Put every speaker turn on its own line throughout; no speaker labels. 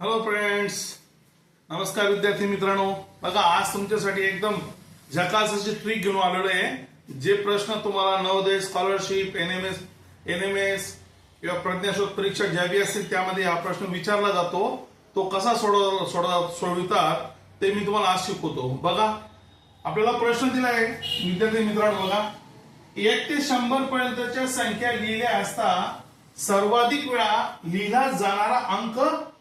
Hello friends नमस्कार विद्यार्थी मित्रांनो. बघा आज तुमच्यासाठी एकदम झकासची ट्रिक घेऊन आलेलो आहे. जे प्रश्न तुम्हाला Navodaya scholarship N M S N M S किंवा प्रज्ञाशोध परीक्षा घ्यावी असतील त्यामध्ये हा प्रश्न विचारला जातो. तो कसा सोडव सोडव सोडवितात ते मी तुम्हाला आज शिकवतो. बघा आपल्याला प्रश्न दिला आहे विद्यार्थी मित्रांनो बघा. एक ते शंभर पर्यंतच्या संख्या लिहिल्या असता सर्वाधिक वेळा लिहिला जाणारा अंक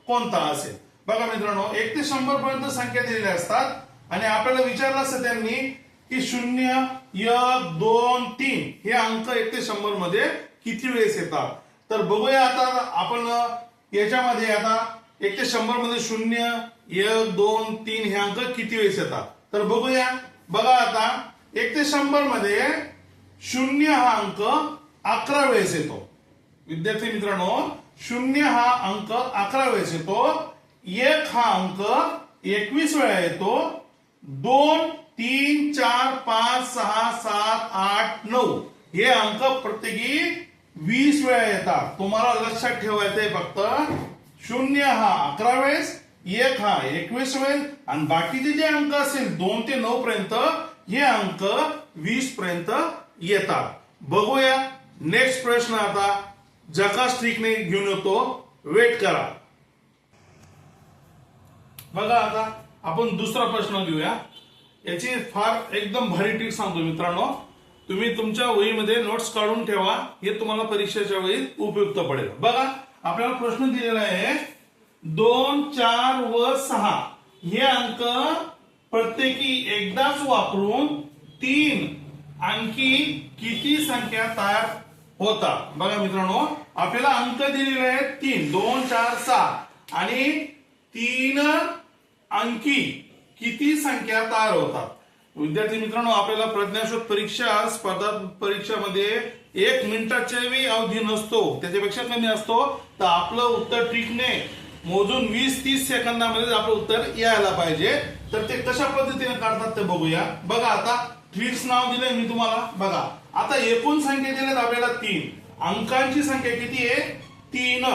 कोणता असेल? बघा मित्रांनो एक ते शंभर पर्यंत संख्या दिलेल्या असतात आणि आपल्याला विचारलं असतं त्यांनी की शून्य एक दोन तीन हे अंक एक ते शंभरमध्ये किती वेळेस येतात? तर बघूया आता आपण याच्यामध्ये आता एक ते शंभरमध्ये शून्य एक दोन तीन हे अंक किती वेळेस येतात? तर बघूया. बघा आता एक ते शंभरमध्ये शून्य हा अंक अकरा वेळेस येतो. विद्यार्थी मित्रांनो शून्य हा अंक अकरा वेळेस येतो. एक हा अंक एकवीस वेळा येतो. दोन तीन चार पाच सहा सात आठ नऊ. हे अंक प्रत्येकी वीस वेळा येतात. तुम्हाला लक्षात ठेवायचंय फक्त. शून्य हा अकरा वेळेस एक हा एकवीस वेळेस आणि बाकीचे जे अंक असतील दोन ते नऊ पर्यंत हे अंक वीस पर्यंत येतात. बघूया. नेक्स्ट प्रश्न आता. जका ट्रिकने घेऊन येतो. वेट करा. बघा आता आपण दुसरा प्रश्न घेऊया. याची फार एकदम भारी ट्रिक सांगतो मित्रांनो. तुम्ही तुमच्या वहीमध्ये नोट्स काढून ठेवा. हे तुम्हाला परीक्षेच्या वेळी उपयुक्त पडेल. बघा आपल्याला प्रश्न दिलेला आहे. दोन चार व सहा. हे अंक प्रत्येकी एकदाच वापरून तीन अंकी किती संख्या तयार होता. बघा मित्रांनो आपल्याला अंक दिलेले आहेत तीन. दोन चार सहा आणि तीन अंकी किती संख्या तयार होतात? विद्यार्थी मित्रांनो आपल्याला प्रज्ञाशोध परीक्षा स्पर्धा परीक्षामध्ये एक मिनिटाच्याही अवधी नसतो. त्याच्यापेक्षा कमी असतो. तर आपलं उत्तर टिकणे मोजून वीस तीस सेकंदामध्ये आपलं उत्तर यायला पाहिजे. तर ते कशा पद्धतीने काढतात ते बघूया. बघा आता ट्रिक्स नाव दिलंय मी तुम्हाला. बघा. आता एकूण संख्या दिल्यात आपल्याला तीन. अंकांची संख्या किती आहे? तीन.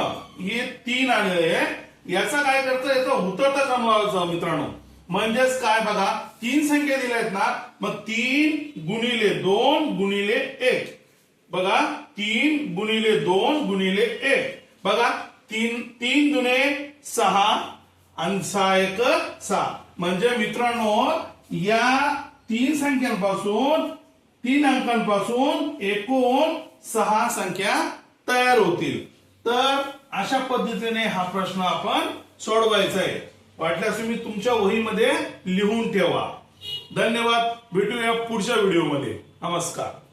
हे तीन आलेले आहे. याचा काय करता? याचा उतरता कमवायचं मित्रांनो. म्हणजेच काय? बघा. तीन संख्या दिल्या आहेत ना मग तीन गुणिले दोन गुणिले एक. बघा. तीन गुणिले दोन गुणिले एक. बघा. तीन तीन दुने सहा आणि सहा एक सहा. म्हणजे मित्रांनो या तीन संख्यांपासून तीन अंकांपासून एकूण सहा संख्या तयार होतील. तर अशा पद्धतीने हा प्रश्न आपण सोडवायचा आहे वाटल्यास तुम्ही तुमच्या वहीमध्ये लिहून ठेवा. धन्यवाद. भेटूया पुढच्या व्हिडिओमध्ये. नमस्कार.